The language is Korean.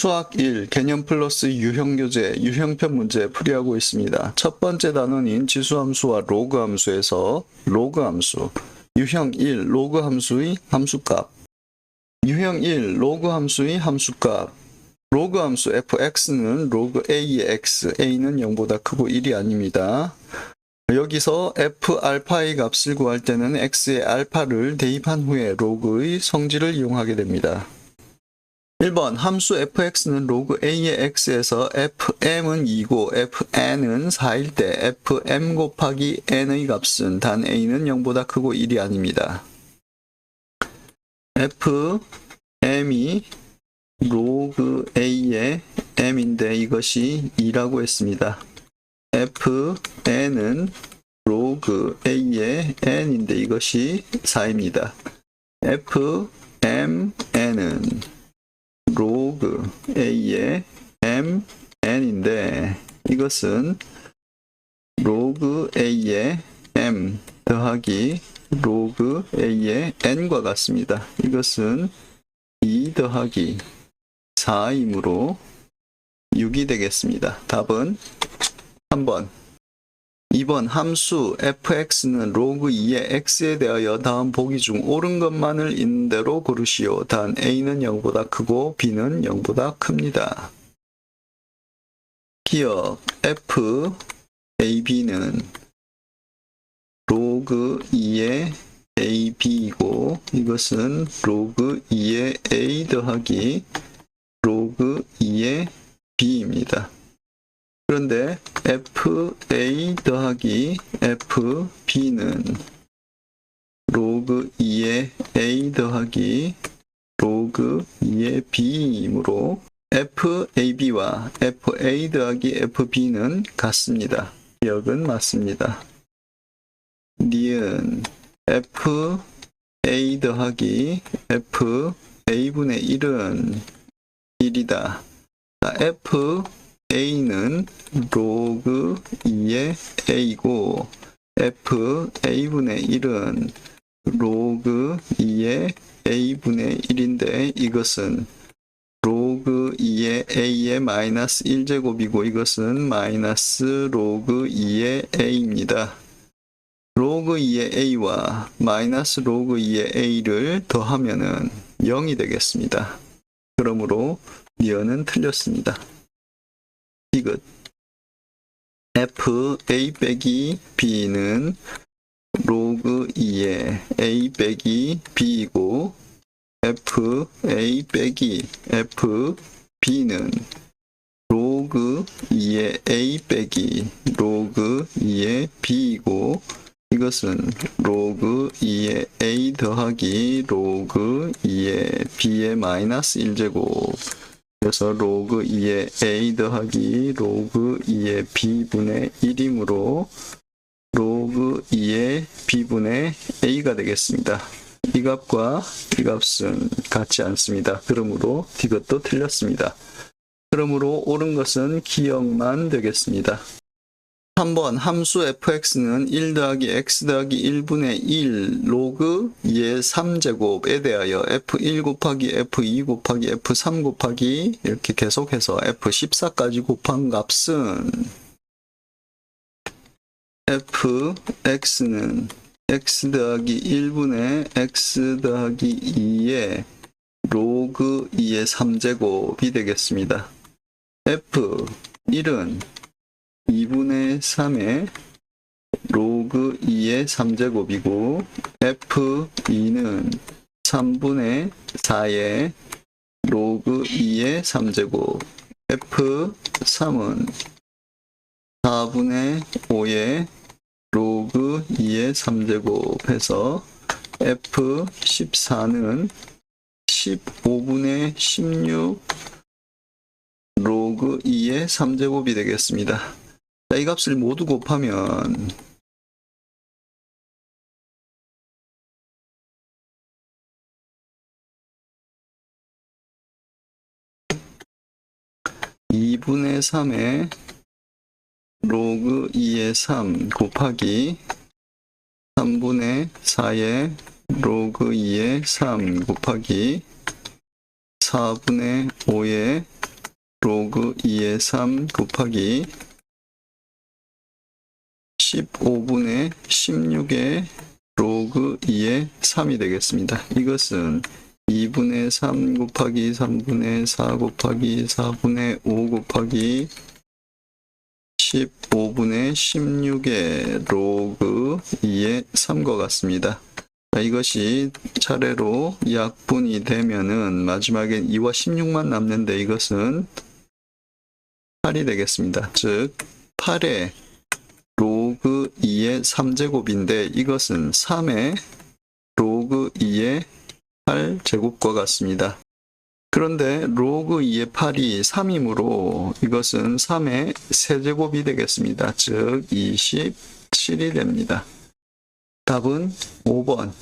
수학 1 개념 플러스 유형 교재 유형편 문제 풀이하고 있습니다. 첫 번째 단원인 지수함수와 로그 함수에서 로그 함수 유형 1 로그 함수의 함수값 유형 1 로그 함수의 함수값 로그 함수 fx는 로그 a의 x a는 0보다 크고 1이 아닙니다. 여기서 f 알파의 값을 구할 때는 x의 알파를 대입한 후에 로그의 성질을 이용하게 됩니다. 1번 함수 fx는 로그 a의 x에서 fm은 2고 fn은 4일 때 fm 곱하기 n의 값은 단 a는 0보다 크고 1이 아닙니다. fm이 로그 a의 m인데 이것이 2라고 했습니다. fn은 로그 a의 n인데 이것이 4입니다. fmn은 로그 a의 m n인데 이것은 로그 a의 m 더하기 로그 a의 n과 같습니다. 이것은 2 더하기 4이므로 6이 되겠습니다. 답은 3번 2번 함수 fx는 로그 2의 x에 대하여 다음 보기 중 옳은 것만을 있는 대로 고르시오. 단 a는 0보다 크고 b는 0보다 큽니다. 기억 f ab는 로그 2의 ab이고 이것은 로그 2의 a 더하기 로그 2의 b입니다. 그런데 FA 더하기 FB는 로그 2의 A 더하기 로그 2의 B이므로 FAB와 FA 더하기 FB는 같습니다. 기억은 맞습니다. 니은 FA 더하기 FA분의 1은 1이다. F a는 로그 2의 a고 f a분의 1은 로그 2의 a분의 1인데 이것은 로그 2의 a의 마이너스 1제곱이고 이것은 마이너스 로그 2의 a입니다. 로그 2의 a와 마이너스 로그 2의 a를 더하면 은 0이 되겠습니다. 그러므로 니은은 틀렸습니다. 디귿 f a 빼기 b는 로그 2의 a 빼기 b이고 f a 빼기 f b는 로그 2의 a 빼기 로그 2의 b이고 이것은 로그 2의 a 더하기 로그 2의 b의 마이너스 1제곱 그래서 로그 2의 a 더하기 로그 2의 b분의 1이므로 로그 2의 b분의 a가 되겠습니다. 이 값과 이 값은 같지 않습니다. 그러므로 이것도 틀렸습니다. 그러므로 옳은 것은 기억만 되겠습니다. 3번 함수 fx는 1 더하기 x 더하기 1분의 1 로그 2의 3제곱에 대하여 f1 곱하기 f2 곱하기 f3 곱하기 이렇게 계속해서 f14까지 곱한 값은 fx는 x 더하기 1분의 x 더하기 2의 로그 2의 3제곱이 되겠습니다. f1은 2분의 3의 로그 2의 3제곱이고 f2는 3분의 4의 로그 2의 3제곱 f3은 4분의 5의 로그 2의 3제곱 해서 f14는 15분의 16 로그 2의 3제곱이 되겠습니다. 자, 이 값을 모두 곱하면 이분의 3의 로그 2의 3 곱하기 3분의 4의 로그 2의 3 곱하기 4분의 5의 로그 2의 3 곱하기 15분의 16의 로그 2의 3이 되겠습니다. 이것은 2분의 3 곱하기 3분의 4 곱하기 4분의 5 곱하기 15분의 16의 로그 2의 3과 같습니다. 자, 이것이 차례로 약분이 되면은 마지막엔 2와 16만 남는데 이것은 8이 되겠습니다. 즉 8의 로그 2의 3제곱인데 이것은 3의 로그 2의 8제곱과 같습니다. 그런데 로그 2의 8이 3이므로 이것은 3의 세제곱이 되겠습니다. 즉 27이 됩니다. 답은 5번